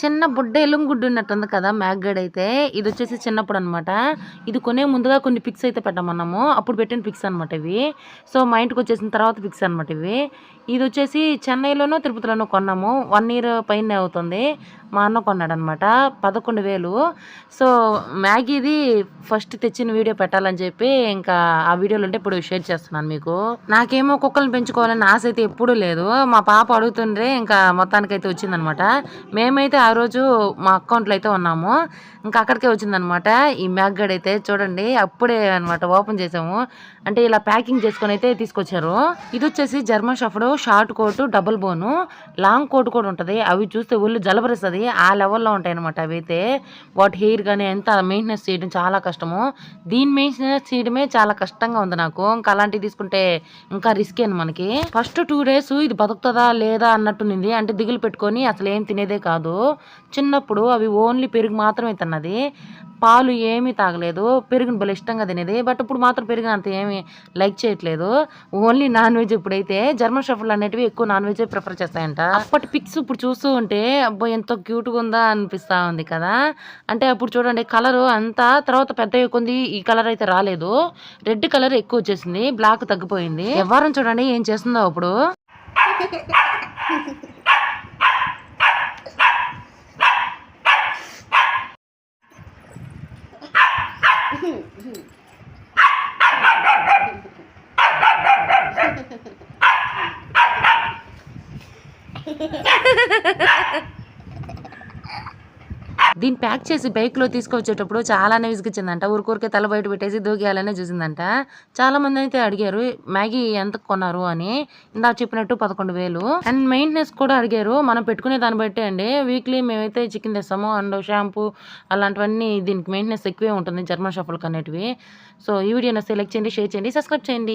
చిన్న బుడ్డ ఎలుంగుడ్డు ఉన్నట్టుంది కదా మ్యాగ్గడ్ అయితే. ఇది వచ్చేసి చిన్నప్పుడు అనమాట ఇది కొనే ముందుగా కొన్ని పిక్స్ అయితే పెట్టమన్నాము అప్పుడు పెట్టిన పిక్స్ అనమాట ఇవి. సో మా ఇంటికి వచ్చేసిన తర్వాత పిక్స్ అనమాట ఇవి. ఇది వచ్చేసి చెన్నైలోనో తిరుపతిలోనో కొన్నాము. వన్ ఇయర్ పైన అవుతుంది. మా అన్న కొన్నాడు అనమాట పదకొండు వేలు. సో మ్యాగీది ఫస్ట్ తెచ్చిన వీడియో పెట్టాలని చెప్పి ఇంకా ఆ వీడియోలు ఉంటే ఇప్పుడు షేర్ చేస్తున్నాను మీకు. నాకేమో కుక్కలను పెంచుకోవాలని ఆశ అయితే ఎప్పుడూ లేదు. మా పాప అడుగుతుండ్రే ఇంకా మొత్తానికైతే వచ్చిందనమాట. మేమైతే ఆ రోజు మా అకౌంట్లో అయితే ఉన్నాము. ఇంకా అక్కడికే వచ్చిందనమాట. ఈ మ్యాగ్గడ్ అయితే చూడండి అప్పుడే అనమాట ఓపెన్ చేసాము. అంటే ఇలా ప్యాకింగ్ చేసుకొని అయితే తీసుకొచ్చారు. ఇది వచ్చేసి German shepherd short coat double బోను లాంగ్ కోట్ కూడా ఉంటుంది. అవి చూస్తే ఒళ్ళు జలబరిస్తుంది. ఆ లెవెల్లో ఉంటాయి అనమాట అవి అయితే వాటి హెయిర్ కానీ ఎంత మెయింటెనెన్స్ చేయడం చాలా కష్టము. దీని మెయింటెనెన్స్ చేయడమే చాలా కష్టంగా ఉంది నాకు. ఇంకా అలాంటివి తీసుకుంటే ఇంకా రిస్క్ అని మనకి. ఫస్ట్ టూ డేస్ ఇది బతుకుతుందా లేదా అన్నట్టునింది అంటే దిగులు పెట్టుకొని అసలు ఏం తినేదే కాదు. చిన్నప్పుడు అవి ఓన్లీ పెరుగు మాత్రమే తిన్నది. పాలు ఏమీ తాగలేదు పెరుగుని భలే ఇష్టంగా తినేది బట్ ఇప్పుడు మాత్రం పెరుగు అంత ఏమీ లైక్ చేయట్లేదు. ఓన్లీ నాన్ వెజ్ ఇప్పుడైతే జర్మన్ షఫల్ అనేటివి ఎక్కువ నాన్ వెజ్ ప్రిఫర్ చేస్తాయంట. అప్పటి పిక్స్ ఇప్పుడు చూస్తూ ఉంటే అబ్బో ఎంతో క్యూట్గా ఉందా అనిపిస్తూ ఉంది కదా. అంటే అప్పుడు చూడండి కలర్ అంతా తర్వాత పెద్ద కొంది ఈ కలర్ అయితే రాలేదు. రెడ్ కలర్ ఎక్కువ వచ్చేసింది బ్లాక్ తగ్గిపోయింది. ఎవరం చూడండి ఏం చేస్తుందో అప్పుడు. Ha ha ha ha! దీన్ని ప్యాక్ చేసి బైక్లో తీసుకొచ్చేటప్పుడు చాలానే విసిగించిందంట ఊరికూరికే తల బయట పెట్టేసి దూకేయాలనే చూసిందంట. చాలా మంది అయితే అడిగారు మ్యాగీ ఎంత కొన్నారు? అని. ఇందా చెప్పినట్టు పదకొండు వేలు. అండ్ మెయింటెనెన్స్ కూడా అడిగారు మనం పెట్టుకునే దాన్ని బట్టి అండి. వీక్లీ మేమైతే చికెన్ తెస్తాము అండ్ షాంపూ అలాంటివన్నీ దీనికి మెయింటెనెన్స్ ఎక్కువే ఉంటుంది జర్మన్ షఫల్కి అనేటివి. సో ఈ వీడియో సెలెక్ట్ చేయండి షేర్ చేయండి సబ్స్క్రైబ్ చేయండి.